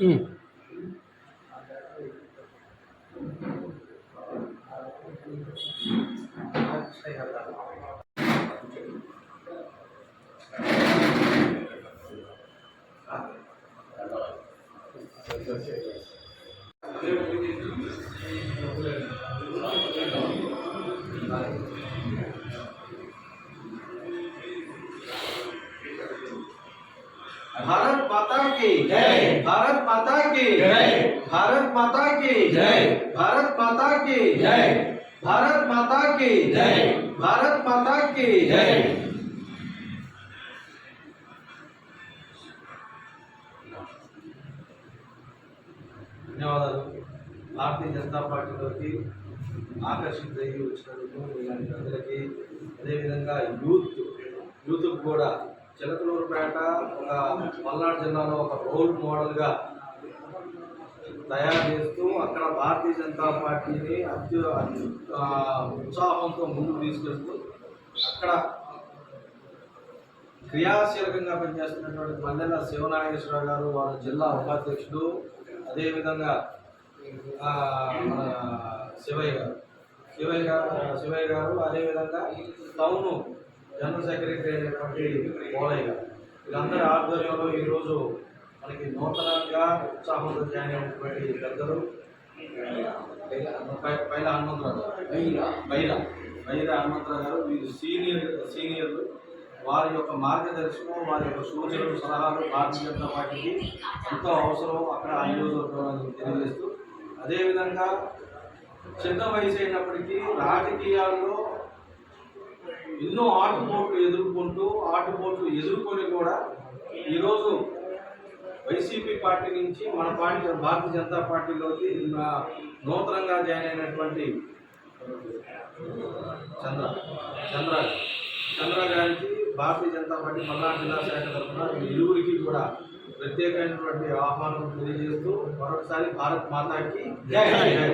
嗯。啊来了 भारत माता की जय। भारत माता की जय। भारत माता की जय। भारत माता की जय भारत माता की जय। भारत माता की జై ధన్యవాదాలు భారతీయ జనతా పార్టీలోకి ఆకర్షితులయ్యి వచ్చినందుకు ఇలాంటి అందరికీ అదేవిధంగా యూత్ యూత్కు కూడా చిలకలూరుపేట ఒక పల్నాడు జిల్లాలో ఒక రోల్ మోడల్గా తయారు చేస్తూ అక్కడ భారతీయ జనతా పార్టీని అత్యు ఉత్సాహంతో ముందుకు తీసుకెళ్తూ అక్కడ క్రియాశీలకంగా పనిచేస్తున్నటువంటి మల్లెల శివనాగేశ్వరరావు గారు వారు జిల్లా ఉపాధ్యక్షుడు అదేవిధంగా మన శివయ్య గారు. శివయ్య గారు శివయ్య గారు అదేవిధంగా టౌను జనరల్ సెక్రటరీ అయినటువంటి పోలయ్య గారు. వీళ్ళందరి ఆధ్వర్యంలో ఈరోజు మనకి నూతనంగా ఉత్సాహంతో జాయిన్ అయినటువంటి పెద్దలు పైల హనుమంతరావు గారు. బైల బైల హనుమంతరావు గారు. వీరు సీనియర్ సీనియర్లు. వారి యొక్క మార్గదర్శనం వారి యొక్క సూచనలు సలహాలు భారతీయ జనతా పార్టీకి ఎంతో అవసరం. అక్కడ ఆ నియోజకవర్గానికి తెలియజేస్తూ. అదేవిధంగా చిన్న వయసు అయినప్పటికీ రాజకీయాల్లో ఎన్నో ఆటుపోట్లు ఎదుర్కొంటూ ఆటుపోట్లు ఎదుర్కొని కూడా ఈరోజు వైసీపీ పార్టీ నుంచి మన పార్టీ భారతీయ జనతా పార్టీలోకి నూతనంగా జాయిన్ అయినటువంటి చంద్ర చంద్ర చంద్ర గారికి భారతీయ జనతా పార్టీ మల్నాడు జిల్లా శాఖ తరఫున ఈ ఇరువురికి కూడా ప్రత్యేకమైనటువంటి ఆహ్వానం తెలియజేస్తూ మరొకసారి భారత్ మాతాకి జై. జై